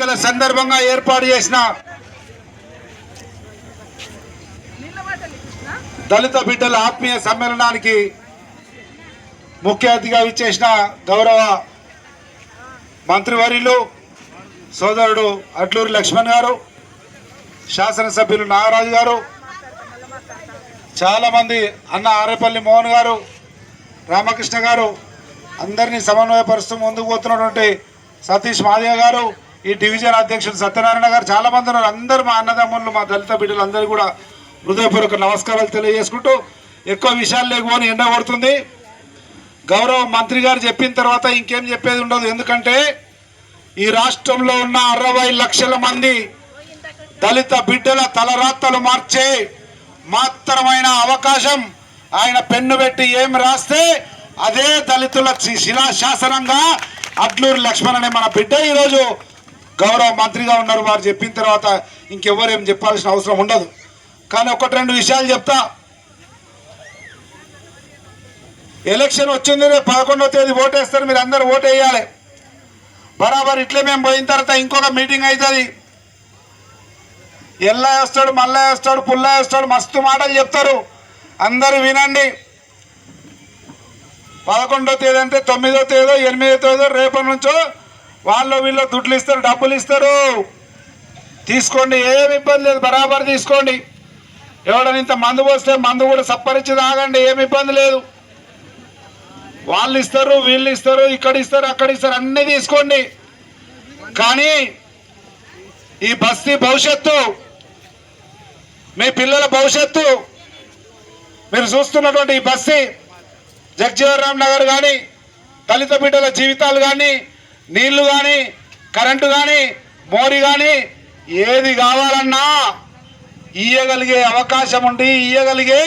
ఎన్నికల సందర్భంగా ఏర్పాటు చేసిన దళిత బిడ్డల ఆత్మీయ సమ్మేళనానికి ముఖ్య అతిథిగా ఇచ్చేసిన గౌరవ మంత్రివర్యులు సోదరుడు అట్లూరి లక్ష్మణ్ గారు శాసనసభ్యులు నాగరాజు గారు చాలామంది అన్న ఆరేపల్లి మోహన్ గారు రామకృష్ణ గారు అందరినీ సమన్వయపరుస్తూ ముందుకు పోతున్నటువంటి సతీష్ మాదిగ గారు ఈ డివిజన్ అధ్యక్షుడు సత్యనారాయణ గారు చాలా మంది ఉన్నారు. అందరు మా అన్నదమ్ములు మా దళిత బిడ్డలు అందరూ కూడా హృదయపూర్వక నమస్కారాలు తెలియజేసుకుంటూ ఎక్కువ విషయాలు లేకపోని ఎండ కొడుతుంది. గౌరవ మంత్రి గారు చెప్పిన తర్వాత ఇంకేం చెప్పేది ఉండదు. ఎందుకంటే ఈ రాష్ట్రంలో ఉన్న అరవై లక్షల మంది దళిత బిడ్డల తలరాత్తలు మార్చే మాత్రమైన అవకాశం ఆయన పెన్ను పెట్టి ఏం రాస్తే అదే దళితుల శిలాశాసనంగా అడ్లూరు లక్ష్మణ్ అనే మన బిడ్డ ఈరోజు గౌరవ మంత్రిగా ఉన్నారు వారు చెప్పిన తర్వాత ఇంకెవ్వరు ఏం చెప్పాల్సిన అవసరం ఉండదు. కానీ ఒకటి రెండు విషయాలు చెప్తా. ఎలక్షన్ వచ్చింది రేపు పదకొండవ తేదీ ఓటేస్తారు మీరు అందరు ఓటేయాలి. వేయాలి బరాబర్ ఇట్లే మేము పోయిన తర్వాత ఇంకొక మీటింగ్ అవుతుంది ఎల్లా వేస్తాడు మళ్ళా వేస్తాడు పుల్ల వేస్తాడు మస్తు మాటలు చెప్తారు. అందరూ వినండి. పదకొండో తేదీ అంటే తొమ్మిదో తేదో ఎనిమిదో తేదో రేపటి నుంచో వాళ్ళు వీళ్ళు దుడ్లు ఇస్తారు డబ్బులు ఇస్తారు. తీసుకోండి ఏమి ఇబ్బంది లేదు బరాబర్ తీసుకోండి. ఎవడని ఇంత మందు పోస్తే మందు కూడా సప్పరించి తాగండి ఏమి ఇబ్బంది లేదు. వాళ్ళు ఇస్తారు వీళ్ళు ఇస్తారు ఇక్కడ ఇస్తారు అక్కడ ఇస్తారు అన్నీ తీసుకోండి. కానీ ఈ బస్తీ భవిష్యత్తు మీ పిల్లల భవిష్యత్తు మీరు చూస్తున్నటువంటి ఈ బస్తీ జగజీవన్ నగర్ కానీ దళిత బిడ్డల జీవితాలు కానీ నీళ్ళు కానీ కరెంటు కానీ మోరి కానీ ఏది కావాలన్నా ఇయ్యగలిగే అవకాశం ఉండి ఇయ్యగలిగే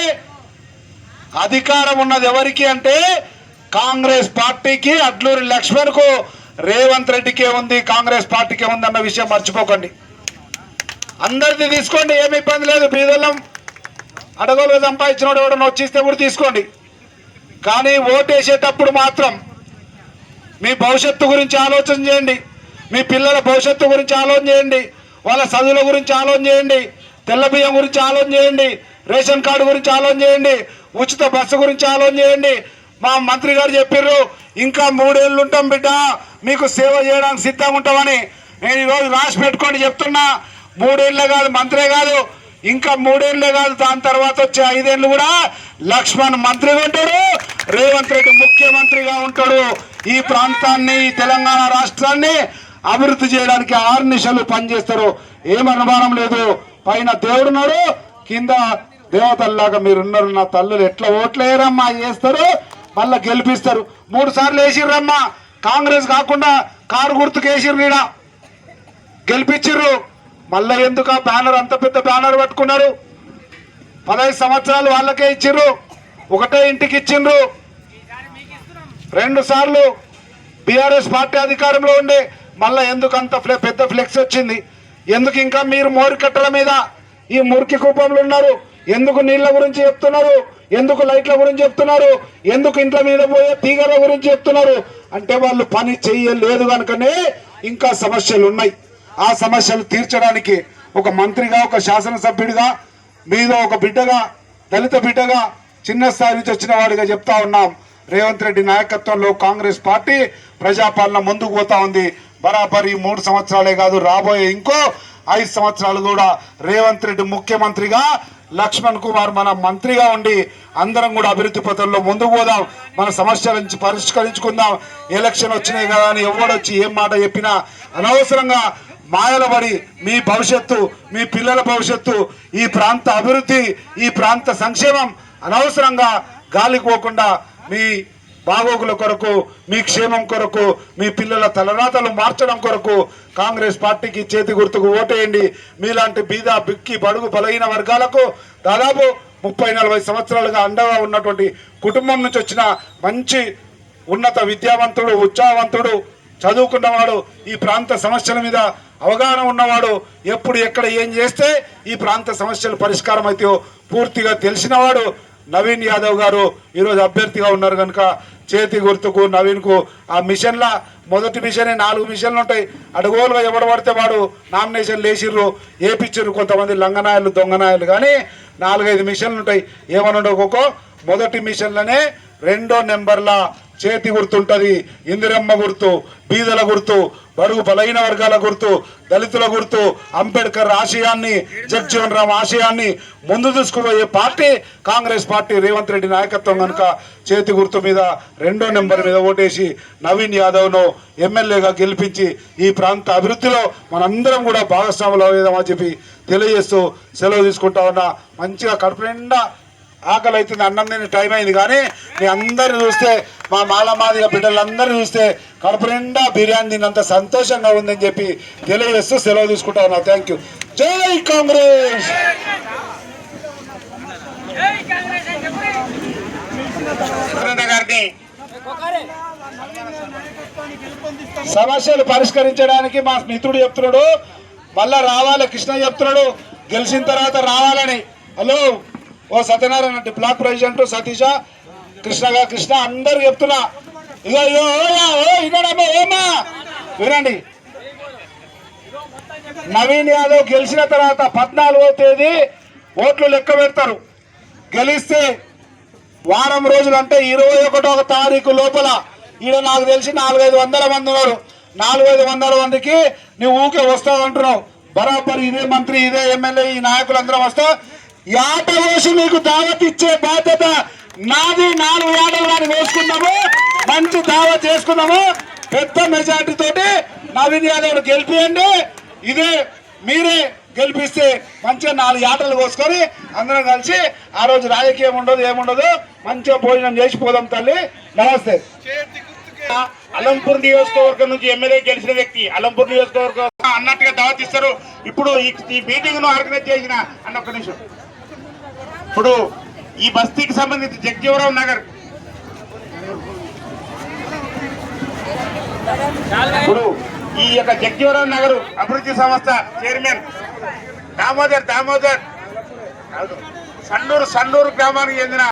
అధికారం ఉన్నది ఎవరికి అంటే కాంగ్రెస్ పార్టీకి. అడ్లూరి లక్ష్మణ్కు రేవంత్ రెడ్డికే ఉంది కాంగ్రెస్ పార్టీకే ఉంది అన్న విషయం మర్చిపోకండి. అందరిది తీసుకోండి ఏమి ఇబ్బంది లేదు బీదలం అడగోలు సంపాదించినోడు ఎవడన్నా వచ్చిస్తే కూడా తీసుకోండి. కానీ ఓటేసేటప్పుడు మాత్రం మీ భవిష్యత్తు గురించి ఆలోచన చేయండి. మీ పిల్లల భవిష్యత్తు గురించి ఆలోచన చేయండి. వాళ్ళ చదువుల గురించి ఆలోచన చేయండి. తెల్ల బియ్యం గురించి ఆలోచన చేయండి. రేషన్ కార్డు గురించి ఆలోచన చేయండి. ఉచిత బస్సు గురించి ఆలోచన చేయండి. మా మంత్రి గారు చెప్పారు ఇంకా మూడేళ్ళు ఉంటాం బిడ్డ మీకు సేవ చేయడానికి సిద్ధంగా ఉంటామని. నేను ఈరోజు రాసి పెట్టుకోండి చెప్తున్నా. మూడేళ్ళే కాదు మంత్రే కాదు. ఇంకా మూడేళ్ళే కాదు దాని తర్వాత వచ్చే ఐదేళ్ళు కూడా లక్ష్మణ్ మంత్రిగా ఉంటాడు. రేవంత్ రెడ్డి ముఖ్యమంత్రిగా ఉంటాడు. ఈ ప్రాంతాన్ని ఈ తెలంగాణ రాష్ట్రాన్ని అభివృద్ధి చేయడానికి ఆరు నిమిషాలు పనిచేస్తారు. ఏం అనుమానం లేదు. పైన దేవుడున్నాడు కింద దేవతల్లాగా మీరున్నారు నా తల్లులు. ఎట్లా ఓట్లు వేయరమ్మా చేస్తారు మళ్ళా గెలిపిస్తారు. మూడు సార్లు వేసిర్రమ్మా. కాంగ్రెస్ కాకుండా కారు గుర్తుకు వేసిర్రు ఈడ. గెలిపించిర్రు మళ్ళా ఎందుకు ఆ బ్యానర్ అంత పెద్ద బ్యానర్ పట్టుకున్నారు? పదహైదు సంవత్సరాలు వాళ్ళకే ఇచ్చిర్రు. ఒకటే ఇంటికి ఇచ్చిండ్రు. రెండు సార్లు బీఆర్ఎస్ పార్టీ అధికారంలో ఉండే మళ్ళా ఎందుకు అంత ఫ్లె పెద్ద ఫ్లెక్స్ వచ్చింది? ఎందుకు ఇంకా మీరు మోరి కట్టల మీద ఈ మురికి కూపంలో ఉన్నారు? ఎందుకు నీళ్ళ గురించి చెప్తున్నారు? ఎందుకు లైట్ల గురించి చెప్తున్నారు? ఎందుకు ఇంట్ల మీద పోయే తీగల గురించి చెప్తున్నారు? అంటే వాళ్ళు పని చేయలేదు కనుకనే ఇంకా సమస్యలు ఉన్నాయి. ఆ సమస్యలు తీర్చడానికి ఒక మంత్రిగా ఒక శాసనసభ్యుడిగా మీద ఒక బిడ్డగా దళిత బిడ్డగా చిన్న స్థాయి నుంచి వచ్చిన వాడిగా చెప్తా ఉన్నాం. రేవంత్ రెడ్డి నాయకత్వంలో కాంగ్రెస్ పార్టీ ప్రజాపాలన ముందుకు పోతా ఉంది. బరాబర్ ఈ మూడు సంవత్సరాలే కాదు రాబోయే ఇంకో ఐదు సంవత్సరాలు కూడా రేవంత్ రెడ్డి ముఖ్యమంత్రిగా లక్ష్మణ్ కుమార్ మన మంత్రిగా ఉండి అందరం కూడా అభివృద్ధి పథంలో ముందుకు పోదాం. మన సమస్యల నుంచి పరిష్కరించుకుందాం. ఎలక్షన్ వచ్చినాయి కదా అని ఎవడొచ్చి ఏం మాట చెప్పినా అనవసరంగా మాయలబడి మీ భవిష్యత్తు మీ పిల్లల భవిష్యత్తు ఈ ప్రాంత అభివృద్ధి ఈ ప్రాంత సంక్షేమం అనవసరంగా గాలికి పోకుండా మీ బాగోగుల కొరకు మీ క్షేమం కొరకు మీ పిల్లల తలరాతలు మార్చడం కొరకు కాంగ్రెస్ పార్టీకి చేతి గుర్తుకు ఓటేయండి. మీలాంటి బీద బిక్కి బడుగు బలహీన వర్గాలకు దాదాపు ముప్పై నలభై సంవత్సరాలుగా అండగా ఉన్నటువంటి కుటుంబం నుంచి వచ్చిన మంచి ఉన్నత విద్యావంతుడు ఉత్సాహవంతుడు చదువుకున్నవాడు ఈ ప్రాంత సమస్యల మీద అవగాహన ఉన్నవాడు ఎప్పుడు ఎక్కడ ఏం చేస్తే ఈ ప్రాంత సమస్యలు పరిష్కారం అయితే పూర్తిగా తెలిసినవాడు నవీన్ యాదవ్ గారు ఈరోజు అభ్యర్థిగా ఉన్నారు కనుక చేతి గుర్తుకు నవీన్కు ఆ మిషన్ల మొదటి మిషన్ నాలుగు మిషన్లు ఉంటాయి. అడుగోలుగా ఎవడు పడితే వాడు నామినేషన్ లేచిర్రు ఏపిచ్చిర్రు కొంతమంది లంగనాయలు దొంగనాయలు. కానీ నాలుగైదు మిషన్లు ఉంటాయి. ఏమని మొదటి మిషన్లనే రెండో నెంబర్ల చేతి గుర్తుంటది ఇందిరమ్మ గుర్తు బీదల గుర్తు బడుగు బలహీన వర్గాల గుర్తు దళితుల గుర్తు అంబేద్కర్ ఆశయాన్ని జగ్జీవన్ రామ్ ఆశయాన్ని ముందు తీసుకుపోయే పార్టీ కాంగ్రెస్ పార్టీ రేవంత్ రెడ్డి నాయకత్వం కనుక చేతి గుర్తు మీద రెండో నెంబర్ మీద ఓటేసి నవీన్ యాదవ్ను ఎమ్మెల్యేగా గెలిపించి ఈ ప్రాంత అభివృద్ధిలో మనందరం కూడా భాగస్వాములు అవుదామని చెప్పి తెలియజేస్తూ సెలవు తీసుకుంటా ఉన్నా. మంచిగా కడుపు నిండా ఆకలి అవుతుంది అన్నం తినే టైం అయింది కానీ మీ అందరిని చూస్తే మా మాలమాదిగ బిడ్డలందరినీ చూస్తే కడుపు నిండా బిర్యానీ తిన్నంత సంతోషంగా ఉందని చెప్పి తెలియజేస్తూ సెలవు తీసుకుంటా ఉన్నా. థ్యాంక్ యూ జై కాంగ్రెస్! గారిని సమస్యలు పరిష్కరించడానికి మా మిత్రుడు చెప్తున్నాడు మళ్ళా రావాలి కృష్ణ చెప్తున్నాడు గెలిచిన తర్వాత రావాలని. హలో ఓ సత్యనారాయణ అంటే బ్లాక్ ప్రెసిడెంట్ సతీష కృష్ణగా కృష్ణ అందరు చెప్తున్నా. ఇగో ఇగో ఓ ఇగోడమ్మా ఏమా వినండి. నవీన్ యాదవ్ గెలిచిన తర్వాత పద్నాలుగో తేదీ ఓట్లు లెక్క పెడతారు. గెలిస్తే వారం రోజులు అంటే ఇరవై ఒకటో తారీఖు లోపల ఈడ నాకు తెలిసి నాలుగైదు వందల మంది ఉన్నారు. నాలుగైదు వందల మందికి నువ్వు ఊకే వస్తావు అంటున్నావు. బరాబర్ ఇదే మంత్రి ఇదే ఎమ్మెల్యే ఈ నాయకులందరం వస్తా యాట వేసి మీకు దావత్ ఇచ్చే బాధ్యత నాది నాలుగు ఏడలు వాడిని వేసుకున్నాము. మంచి దావత్ చేసుకున్నాము. పెద్ద మెజార్టీ తోటి నవీన్ యాదవ్ గెలిపియండి. ఇదే మీరే గెలిపిస్తే మంచిగా నాలుగు ఆటలు కోసుకొని అందరం కలిసి ఆ రోజు రాజకీయం ఉండదు ఏముండదు. మంచిగా భోజనం చేసి పోదాం తల్లి. నమస్తే. అలంపూర్ నియోజకవర్గం నుంచి ఎమ్మెల్యే గెలిచిన వ్యక్తి అలంపూర్ నియోజకవర్గం అన్నట్టుగా దావతిస్తారు ఇప్పుడు ఈ ఈ మీటింగ్ను ఆర్గనైజ్ చేసిన అన్న ఒక్క నిమిషం. ఇప్పుడు ఈ బస్తీకి సంబంధించి జగ్జీవరావు నగర్. ఇప్పుడు ఈ యొక్క జగ్జీవరావు నగర్ అభివృద్ధి సంస్థ చైర్మన్ దామోదర్ దామోదర్. సన్నూరు సన్నూరు గ్రామానికి చెందిన